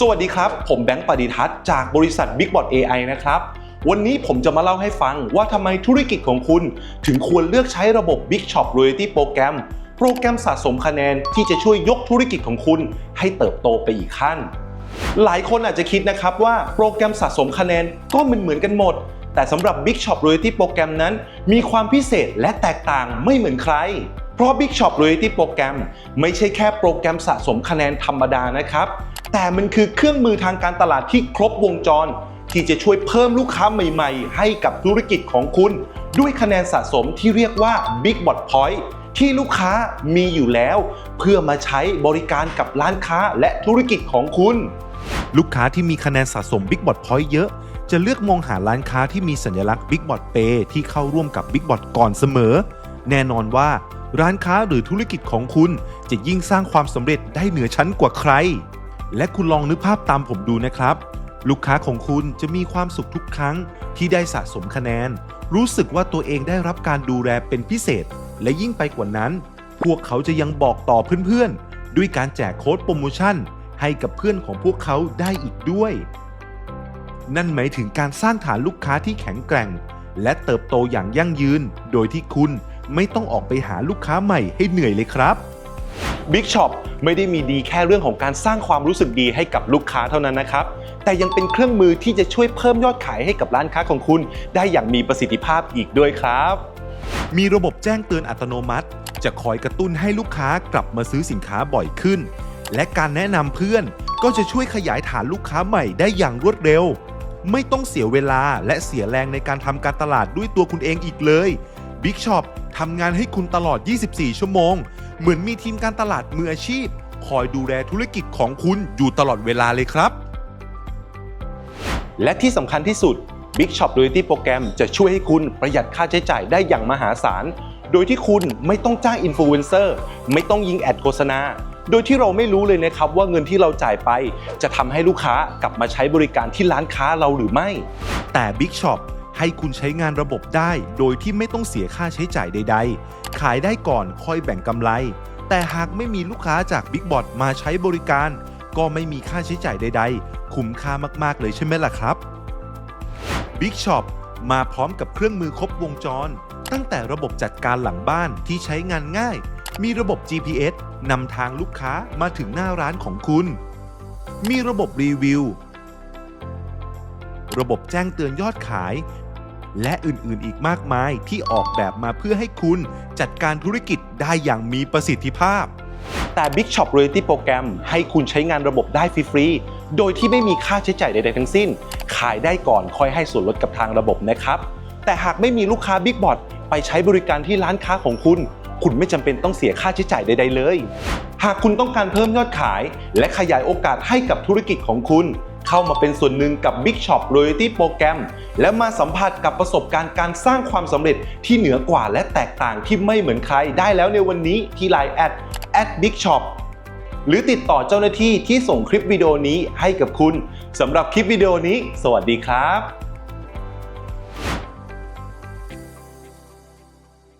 สวัสดีครับ ผมแบงค์ปฏิทัศน์จากบริษัท BigBot AI นะครับ วันนี้ผมจะมาเล่าให้ฟังว่าทำไมธุรกิจของคุณ ถึงควรเลือกใช้ระบบ Big Shop Loyalty Program โปรแกรมสะสมคะแนนที่จะช่วยยกธุรกิจของคุณ ให้เติบโตไปอีกขั้น หลายคนอาจจะคิดนะครับว่าโปรแกรมสะสมคะแนนก็เหมือนเหมือนๆกันหมด แต่สำหรับ Big Shop Loyalty โปรแกรมนั้น มีความพิเศษและแตกต่างไม่เหมือนใคร เพราะ Big Shop Loyalty โปรแกรมไม่ใช่แค่โปรแกรมสะสมคะแนนธรรมดานะครับ แต่มันคือเครื่องมือทางการตลาดที่ครบวงจร ที่จะช่วยเพิ่มลูกค้าใหม่ๆ ให้กับธุรกิจของคุณ ด้วยคะแนนสะสมที่เรียกว่า Big Bot Point ที่ลูกค้ามีอยู่แล้ว เพื่อมาใช้บริการกับร้านค้าและธุรกิจของคุณ ลูกค้าที่มีคะแนนสะสม Big Bot Point เยอะ จะเลือกมองหาร้านค้าที่มีสัญลักษณ์ Big Bot Pay ที่เข้าร่วมกับ Big Bot ก่อนเสมอ แน่นอนว่า ร้านค้าหรือธุรกิจของคุณจะยิ่งสร้างความสำเร็จได้เหนือชั้นกว่าใคร และคุณลองนึกภาพตามผมดูนะครับ ลูกค้าของคุณจะมีความสุขทุกครั้งที่ได้สะสมคะแนน รู้สึกว่าตัวเองได้รับการดูแลเป็นพิเศษ และยิ่งไปกว่านั้น พวกเขาจะยังบอกต่อเพื่อนๆ ด้วยการแจกโค้ดโปรโมชั่น ให้กับเพื่อนของพวกเขาได้อีกด้วย นั่นหมายถึงการสร้างฐานลูกค้าที่แข็งแกร่ง และเติบโตอย่างยั่งยืน โดยที่คุณ ไม่ต้องออกไปหาลูกค้าใหม่ให้เหนื่อยเลยครับ Big Shop ไม่ได้มีดีแค่เรื่องของการสร้างความรู้สึกดีให้กับลูกค้าเท่านั้นนะครับ แต่ยังเป็นเครื่องมือที่จะช่วยเพิ่มยอดขายให้กับร้านค้าของคุณ ได้อย่างมีประสิทธิภาพอีกด้วยครับ มีระบบแจ้งเตือนอัตโนมัติ จะคอยกระตุ้นให้ลูกค้ากลับมาซื้อสินค้าบ่อยขึ้น และการแนะนำเพื่อนก็จะช่วยขยายฐานลูกค้าใหม่ได้อย่างรวดเร็ว ไม่ต้องเสียเวลาและเสียแรงในการทำการตลาดด้วยตัวคุณเองอีกเลย Big Shop ทำงานให้คุณตลอด 24 ชั่วโมง เหมือนมีทีมการตลาดมืออาชีพ คอยดูแลธุรกิจของคุณอยู่ตลอดเวลาเลยครับ และที่สำคัญที่สุด Big Shop Loyalty Program จะช่วยให้คุณประหยัดค่าใช้จ่ายได้อย่างมหาศาล โดยที่คุณไม่ต้องจ้างอินฟลูเอนเซอร์ ไม่ต้องยิงแอดโฆษณา โดยที่เราไม่รู้เลยนะครับว่าเงินที่เราจ่ายไป จะทำให้ลูกค้ากลับมาใช้บริการที่ร้านค้าเราหรือไม่ แต่ Big Shop ให้คุณใช้งานระบบได้ โดยที่ไม่ต้องเสียค่าใช้จ่ายใด ๆ ขายได้ก่อนค่อยแบ่งกำไร แต่หากไม่มีลูกค้าจาก Big Bot มาใช้บริการ ก็ไม่มีค่าใช้จ่ายใด ๆ คุ้มค่ามากๆเลยใช่ไหมล่ะครับ Big Shop มาพร้อมกับเครื่องมือครบวงจร ตั้งแต่ระบบจัดการหลังบ้านที่ใช้งานง่าย มีระบบ GPS นำทางลูกค้ามาถึงหน้าร้านของคุณ มีระบบรีวิว ระบบแจ้งเตือนยอดขาย และอื่นๆอีกมากมายที่ออกแบบมาเพื่อให้คุณจัดการธุรกิจได้อย่างมีประสิทธิภาพ แต่ Big Shop Loyalty Program ให้คุณใช้งานระบบได้ฟรีๆ โดยที่ไม่มีค่าใช้จ่ายใดๆทั้งสิ้น ขายได้ก่อนค่อยให้ส่วนลดกับทางระบบนะครับ แต่หากไม่มีลูกค้า Big Bot ไปใช้บริการที่ร้านค้าของคุณ คุณไม่จำเป็นต้องเสียค่าใช้จ่ายใด ๆ เลย หากคุณต้องการเพิ่มยอดขาย และขยายโอกาสให้กับธุรกิจของคุณ เข้ามาเป็นส่วนหนึ่งกับ Big Shop Loyalty Program และมาสัมผัสกับประสบการณ์การสร้างความสำเร็จที่เหนือกว่าและแตกต่างที่ไม่เหมือนใครได้แล้วในวันนี้ที่ Line แอด at Big Shop หรือติดต่อเจ้าหน้าที่ที่ส่งคลิปวิดีโอนี้ให้กับคุณสำหรับคลิปวิดีโอนี้ สวัสดีครับ